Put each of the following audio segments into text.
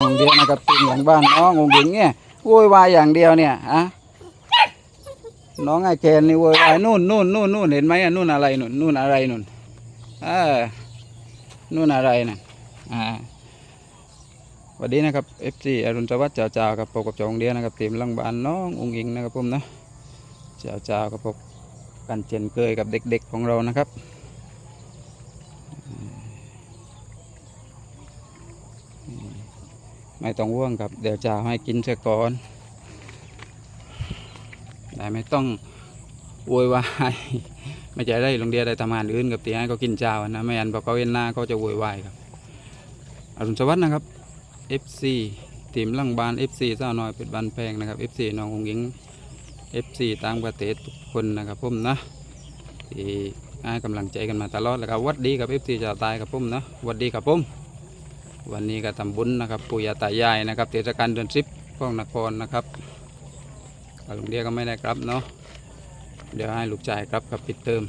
อย่างเดียวนะครับตีนอย่างบ้านน้ององหญิงเนี่ยโวยวายอย่างเดียวเนี่ยอะน้องไอแคนนี่โวยวายนู่นนู่นนู่นนู่นเห็นไหมอะนู่นอะไรนู่นนู่นอะไรนู่นเออนู่นอะไรน่ะอ่าวัสดีนะครับ FC อรุณสวัสดิ์เจ้าเจ้ากับปกกับจองเดียนะครับทีมลังบานน้ององหญิงนะครับผมนะเจ้าเจ้ากับปกกันเจนเกยกับเด็กๆของเรานะครับ ไม่ต้องว่วงครับ เดี๋ยวจะให้กินเสียก่อนแต่ไม่ต้องโวยวายไม่ใจได้ลงเดียได้ทำงานอื่นกับตีให้เขากินเจ้านะไม่อันพอเขาเห็นหน้าเขาจะโวยวายครับอรุณสวัสดิ์นะครับ FC ทีมลังบาน FC สาวน้อยเป็ดบันแพงนะครับ FC น้ององหญิง FC ตางประเทศทุกคนนะครับผมนะที่ให้กำลังใจกันมาตลอดแล้วก็หวัดดีกับ FC ชาวใตายครับผมนะวัดดีครับผม วันนี้ก็ทำบุญนะครับปู่ย่าตายายนะครับเทศกาลเดือนสิบพ่องนครนะครับลุงเดียก็ไม่ได้ครับเนาะเดี๋ยวให้ลูกชายครับกับปิดเติม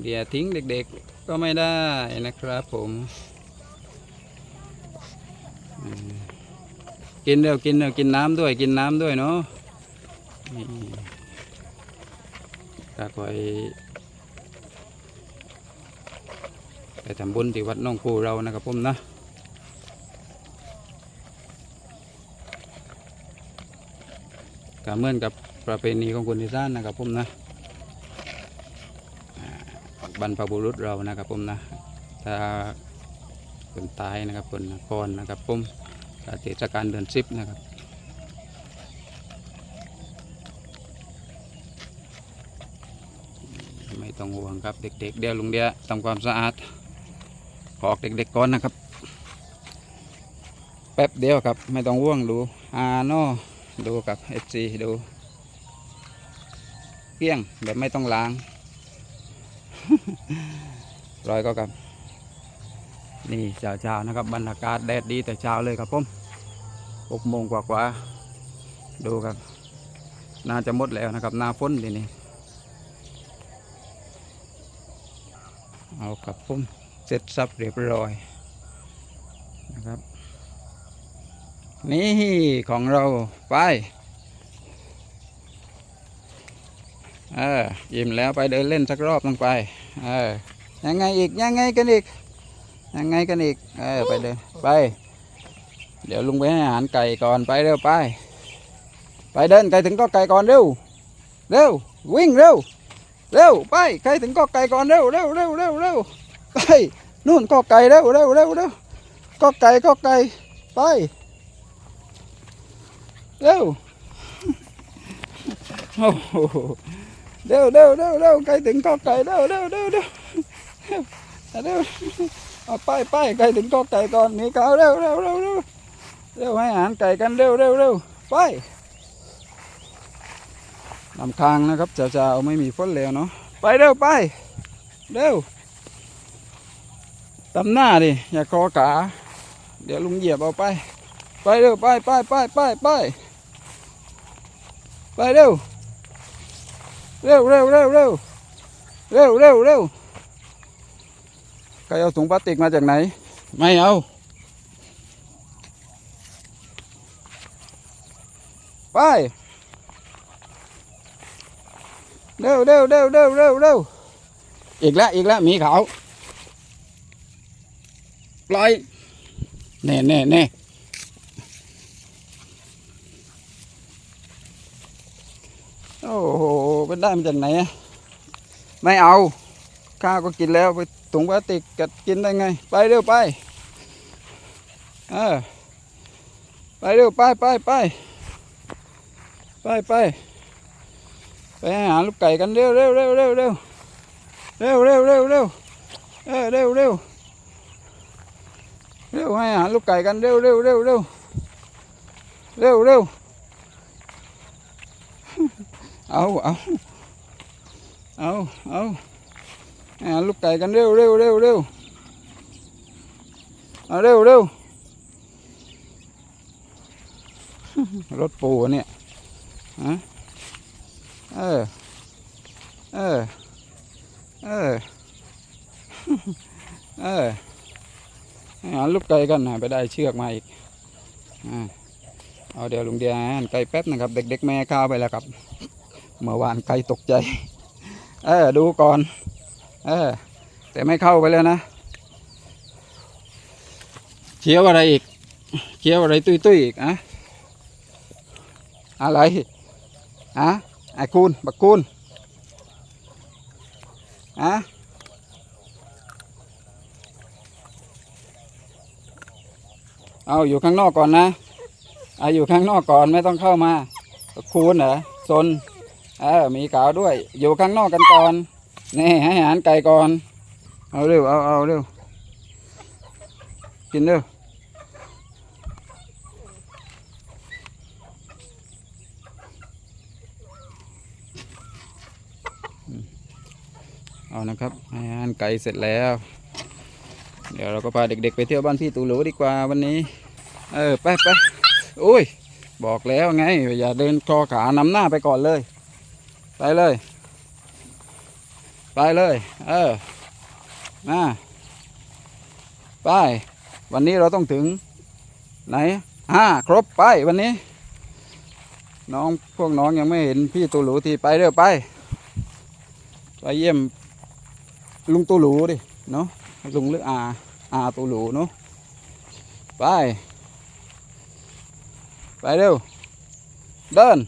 เดียทิ้งเด็กๆก็ไม่ได้นะครับผม กินเร็วกินเร็วกินน้ำด้วยกินน้ำด้วยเนาะก็คอย ไปทำบุญที่วัดน้องคูเรานะครับผมนะก็เมือนกับประเพณีของคนอีสานนะครับผมนะบรรพบุรุษเรานะครับผมนะถ้าคนตายนะครับคนนครนะครับผมก็เทศกาลเดือนสิบนะครับไม่ต้องห่วงครับเด็กๆเดี๋ยวลุงเดียทำความสะอาด อออกเด็กๆก่อนนะครับ แป๊บเดียวครับ ไม่ต้องว่วงดูอาโนดูกับ FC ดู เกลี้ยงแบบไม่ต้องล้างร้อยก็ครับ นี่เช้าๆนะครับ บรรยากาศแดดดีแต่เช้าเลยครับผมหกโมงกว่าๆดูครับ น่าจะหมดแล้วนะครับนาฝนทีนี้เอาครับผม เสร็จสับเรียบร้อยนะครับ นี่ของเราไปเออยิ้มแล้วไปเดินเล่นสักรอบลงไปเออยังไงอีกยังไงกันอีกยังไงกันอีกเออไปเดินไป เดี๋ยวลุงไปให้อาหารไก่ก่อนไปเร็วไป ไปเดินไก่ถึงก็ไก่ก่อนเร็วเร็ววิ่งเร็วเร็วไปไก่ถึงก็ไก่ก่อนเร็วเร็วเร็วเร็วเร็ว ไปนู่นก็ไก่เร็วเร็วเร็วเร็วก็ไก่ก็ไก่ไปเร็วโอ้โหเร็วเร็วเร็วเร็วไก่ถึงก็ไก่เร็วเร็วเร็วเร็วเร็วเอาไปไปไก่ถึงก็ไก่ก่อนนี่เขาเร็วเร็วเร็วเร็วเร็วให้อาหารไก่กันเร็วเร็วเร็วไปลำคางนะครับเจ้าๆไม่มีฝนแล้วเนาะไปเร็วไปเร็ว ตำหน้าดิ อย่าคอขาเดี๋ยวลุงเหยียบเอาไป ไปเร็ว ไปไปไปไปไปไปเร็ว เร็วเร็วเร็วเร็วเร็วเร็วเร็วใครเอาถุงพลาสติกมาจากไหน ไม่เอาไปเร็วเร็วเร็วเร็วเร็วเร็วอีกแล้วอีกแล้วมีเขา ปล่อยแน่แน่แน่โอ้โหเป็นได้มาจากไหนไม่เอา ข้าวก็กินแล้วไปถุงพลาสติกกัดกินได้ไง ไปเร็วไปเออไปเร็วไปไปไปไปไปไปหาลูกไก่กันเร็วเร็วเร็วเร็วเร็วเร็วเร็วเร็วเร็วเออเร็วเร็ว เร็วให้อาหารลูกไก่กันเร็วเร็วเร็วเร็วเร็วเร็วเอาเอาเอาเอาอาหารลูกไก่กันเร็วเร็วเร็วเร็วเอาเร็วเร็วรถปูเนี่ยฮะเออเออเออเออ ลูกไก่กันนะไปได้เชือกมาอีกเอาเดี๋ยวลุงเดียนไก่แป๊บนะครับ เด็ก ๆ แม่ข้าวไปแล้วครับ เมื่อวานไก่ตกใจเออดูก่อนเออแต่ไม่เข้าไปแล้วนะเคี้ยวอะไรอีกเคี้ยวอะไรตุ้ยตุ้ยอีกอะอะไรอะไอ้คูนบักคูนอะ เอาอยู่ข้างนอกก่อนนะเอาอยู่ข้างนอกก่อนไม่ต้องเข้ามาคูนเหรอซนเออมีขาวด้วย อยู่ข้างนอกกันก่อนนี่ให้อาหารไก่ก่อน เอาเร็วเอาเอาเร็วกินเร็วเอานะครับให้อาหารไก่เสร็จแล้ว เดี๋ยวเราก็พาเด็กๆ ไปเที่ยวบ้านพี่ตูหลูดีกว่าวันนี้ เออไปไปโอ้ย บอกแล้วไง อย่าเดินคอขานำหน้าไปก่อนเลย ไปเลย ไปเลย เออมาไป วันนี้เราต้องถึง ไหนห้าครบไปวันนี้ น้องพวกน้องยังไม่เห็นพี่ตูหลูที่ไปเร็วไป ไปเยี่ยมลุงตูหลูดิ เนาะ ลุงหรืออาอาตูหลูเนาะไป ไปเร็ว เดิน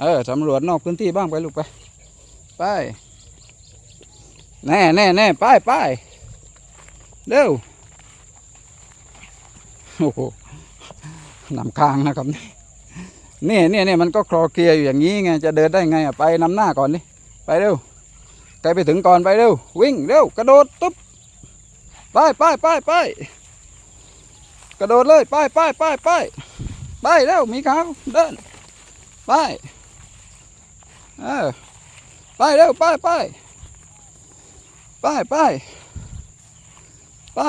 เออสำรวจนอกพื้นที่บ้างไปลูกไป ไป แน่แน่แน่ไปไปเร็ว โอ้โหนำค้างนะครับนี่เนี่ยเนี่ยมันก็คลอเคลียร์อยู่อย่างนี้ไง จะเดินได้ไงอะไปนำหน้าก่อนดิ ไปเร็ว ไกลไปถึงก่อนไปเร็ว วิ่งเร็ว กระโดดตุ๊บไปไปไปไปกระโดดเลยไปไปไปไปไปเร็วมีขาเดินไปเออไปเร็วไปไปไปไปไป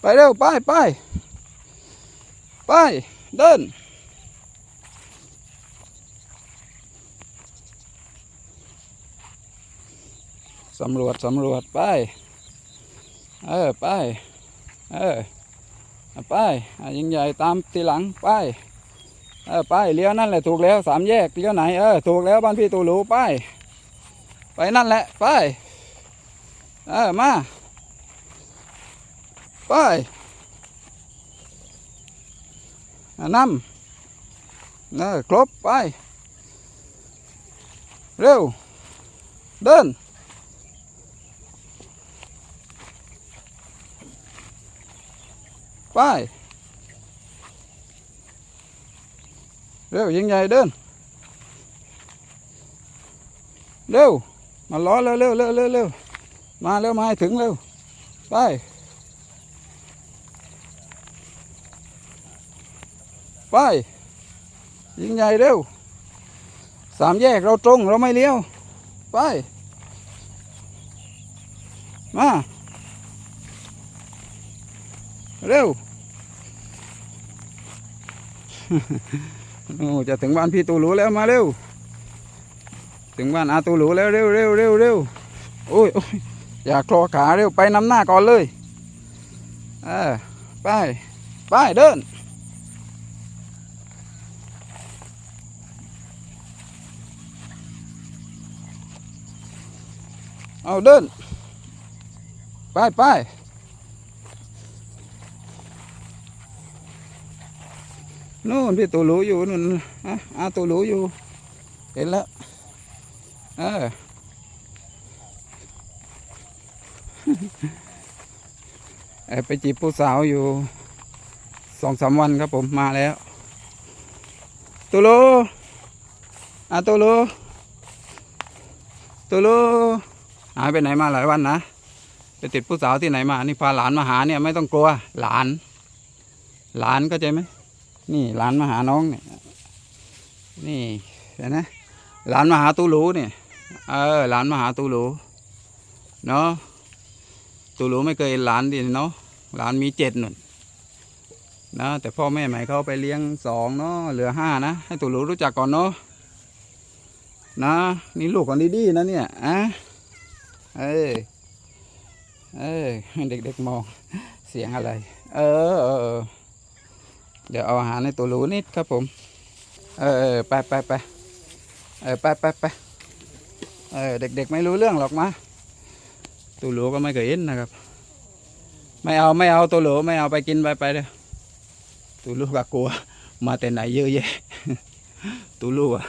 ไปเร็วไปไปไปเดิน สำรวจสำรวจไป เออไป เออไปอะยิงใหญ่ตามทีหลังไป เออไปเลี้ยวนั่นแหละถูกแล้วสามแยกเลี้ยวไหนเออถูกแล้วบ้านพี่ตูหลูไป ไปนั่นแหละไป เออมา ไปอะนำเออครบไป เร็ว เดิน ไป เร็วยิงใหญ่เดิน เร็ว มาล้อเร็วเร็วเร็วเร็วเร็วมาเร็วมาให้ถึงเร็ว ไป ไป ยิงใหญ่เร็ว สามแยกเราตรงเราไม่เลี้ยว ไป มา เร็วโอ้จะถึงบ้านพี่ตูหลูแล้วมาเร็ว ถึงบ้านอาตูหลูแล้วเร็วเร็วเร็วเร็วโอ้ยโอ้ยอย่าคลอขาเร็วไปนำหน้าก่อนเลยเออไปไปเดินเอาเดิน ไปไป นู่นพี่ตูหลูอยู่นู่นอะอาตูหลูอยู่ เห็นแล้วเออแอบไปจีบผู้สาวอยู่สองสามวันครับผมมาแล้วตูหลูอาตูหลูตูหลูหายไปไหนมาหลายวันนะไปติดผู้สาวที่ไหนมา นี่พาหลานมาหาเนี่ยไม่ต้องกลัว หลาน หลานก็ใจไหม นี่หลานมาหาน้องเนี่ยนี่เห็นไหมหลานมาหาตูหลูเนี่ยเออหลานมาหาตูหลูเนาะตูหลูไม่เคยเห็นหลานดิเนาะหลานมีเจ็ดหนุนนะแต่พ่อแม่ใหม่เขาไปเลี้ยงสองเนาะเหลือห้านะให้ตูหลูรู้จักก่อนเนาะนะนี่ลูกของดีๆนะเนี่ยอะเออเออให้เด็กๆมองเสียงอะไร เออเออ เดี๋ยวเอาอาหารในตัวหรูนิดครับผม เออเอไปไปไปเออไปไปไปเออเด็กๆไม่รู้เรื่องหรอกมาตัวหรูก็ไม่เคยเห็นนะครับ ไม่เอาไม่เอาตัวหรูไม่เอาไปกินไปไปเด้อตัวลูกก็กลัว มาแต่ไหนเยอะแยะตัวลูกอะ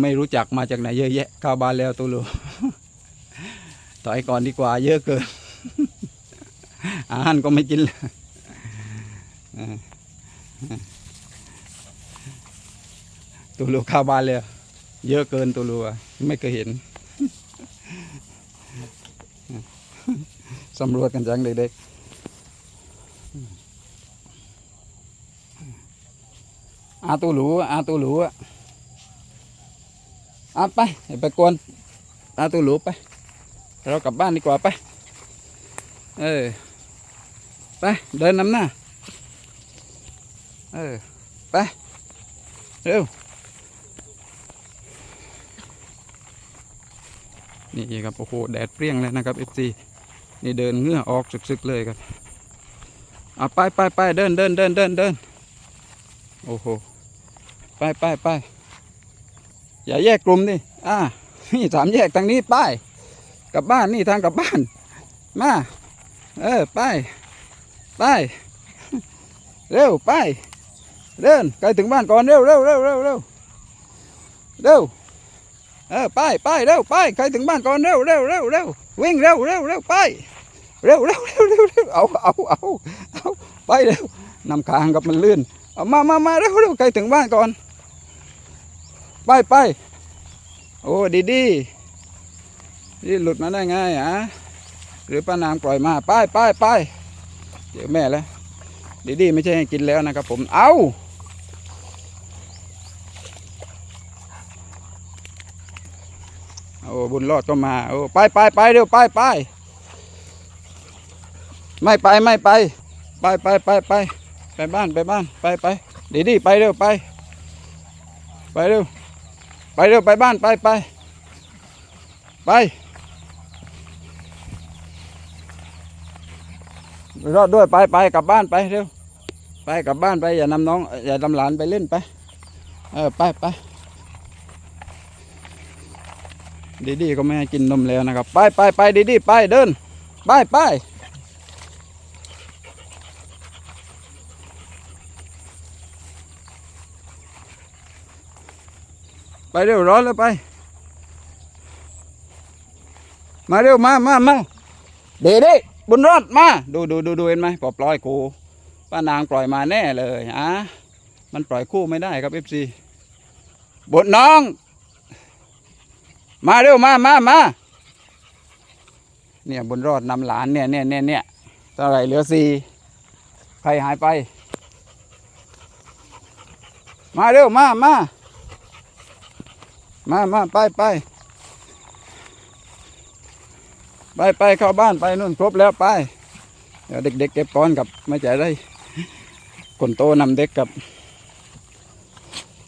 ไม่รู้จักมาจากไหนเยอะแยะเข้าบ้านแล้วตัวลูกถอยก่อนดีกว่า เยอะเกินอาหารก็ไม่กินเลย ตัวลูกเข้าบ้านเลยเยอะเกินตัวลูกไม่เคยเห็นสำรวจกันจังเด็กๆอาตัวหลูอาตัวหลูอะอาไปไปกวนอาตัวหลูไป เรากลับบ้านดีกว่าไป เออ ไป เดินนำหน้า เออ ไป เร็ว นี่ครับ โอ้โห แดดเปรี้ยงเลยนะครับเอฟซีนี่เดินเงื่อออกสึกๆเลยครับเอาไปไปไปเดินเดินเดินเดินเดินโอ้โห ไปไปไปอย่าแยกกลุ่มดิอ่านี่สามแยกทางนี้ไปกลับบ้านนี่ทางกลับบ้าน มา เออ ไป ไป เร็ว ไป เดินใกล้ถึงบ้านก่อนเร็วเร็วเร็วเร็วเร็วเร็วเออไปไปเร็วไปใครถึงบ้านก่อนเร็วเร็วเร็วเร็ววิ่งเร็วเร็วเร็วไปเร็วเร็วเร็วเร็วเร็วเอาเอาเอาเอาไปเร็วนำคางกับมันลื่นเอามามามาเร็วเร็วใครถึงบ้านก่อน ไปไปโอ้ดีดีนี่หลุดมาได้ไงอะหรือป้านางปล่อยมาไปไปไปเดี๋ยวแม่แล้วดีดีไม่ใช่ให้กินแล้วนะครับผมเอาโอ้ บุญรอดก็มาโอ้ไปไปไปเร็วไปไปไม่ไปไม่ไป ไปไปไปไปไปบ้านไปบ้านไปไปดีดีไปเร็วไป ไปเร็วไปเร็วไปบ้านไปไปไปรอดด้วยไปไปกลับบ้านไปเร็วไปกลับบ้านไปอย่านำน้องอย่านำหลานไปเล่นไป เออไปไป ดีดีก็ไม่ให้กินนมแล้วนะครับ ไปไปไปดีดีไปเดิน ไปไปไปเร็วร้อนแล้วไป มาเร็วมามามาเด็ดบุญรอดมา ดูดูดูดูเห็นไหมปล่อยกูป้านางปล่อยมาแน่เลยอะมันปล่อยคู่ไม่ได้ครับเอฟซีบุญน้อง มาเร็วมามามาเนี่ยบุญรอดนำหลานเนี่ยเนี่ยเนี่ยเนี่ยเท่าไหรเหลือสี่ใครหายไป มาเร็วมามามามาไปไปไปไปเข้าบ้านไปนู่นครบแล้วไป เดี๋ยวเด็กๆเก็บก้อนกับไม่ใจได้ คนโตนำเด็กกับ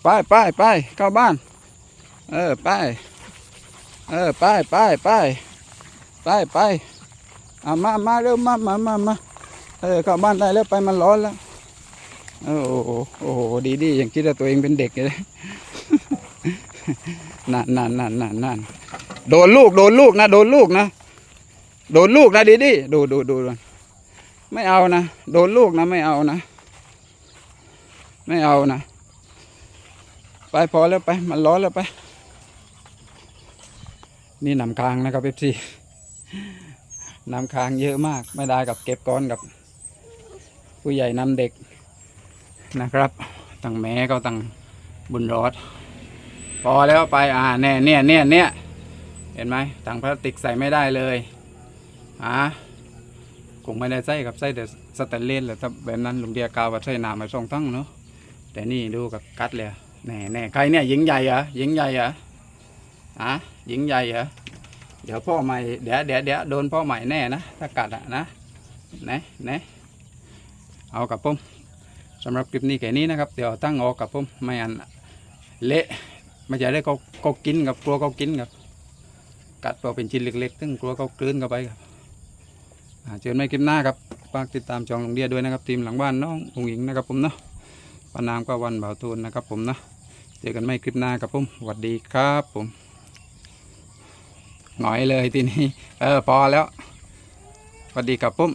ไปไปไปเข้าบ้าน เออ ไป เออไปไปไปไปไปเอามามาเร็วมามามามาเออเข้าบ้านได้แล้วไปมันร้อนแล้วโอ้โหโอ้โหดีดียังคิดว่าตัวเองเป็นเด็กเลยนั่นนั่นนั่นนั่นนั่นโดนลูกโดนลูกนะ โดนลูกนะ โดนลูกนะดีดีดูดูดูดูไม่เอานะ โดนลูกนะ ไม่เอานะ ไม่เอานะ ไปพอแล้วไป มันร้อนแล้วไป นี่น้ำค้างนะครับเอฟซีน้ำค้างเยอะมาก ไม่ได้กับเก็บก้อนกับ ผู้ใหญ่นำเด็กนะครับตั้งแม่ก็ตั้งบุญรอด พอแล้วไปอ่าแน่เนี่ยเนี่ยเนี่ยเห็นไหมถังพลาสติกใส่ไม่ได้เลยอ่าคงไม่ได้ใส่กับใส่แต่สแตนเลสแหละถ้าแบบนั้นลุงเดียกาวว่าใส่น้ำมาสองทั้งเนาะแต่นี่ดูกับกัดเลยแน่แน่ใครเนี่ยหญิงใหญ่อหญิงใหญ่เห ฮะหญิงใหญ่เหรอเดี๋ยวพ่อใหม่เดี๋ยวเดี๋ยวเดี๋ยวโดนพ่อใหม่แน่นะถ้ากัดอะนะนะนะเอากับผมสำหรับคลิปนี้แค่นี้นะครับ เดี๋ยวตั้งออกกับผมไม่อันเละไม่ใช่ได้เขาเขากินกับกลัวเขากินกับกัดพอเป็นชิ้นเล็กๆตึ้งกลัวเขากลืนเข้าไปครับเจอกันใหม่คลิปหน้าครับฝากติดตามจองลงเดียด้วยนะครับทีมหลังบ้านน้ององหญิงนะครับผมเนาะปานามก็วันเบาตูนนะครับผมนะเจอกันใหม่คลิปหน้าครับผมสวัสดีครับผม หน่อยเลยทีนี้ เออ พอแล้วพอดีกับปุ้ม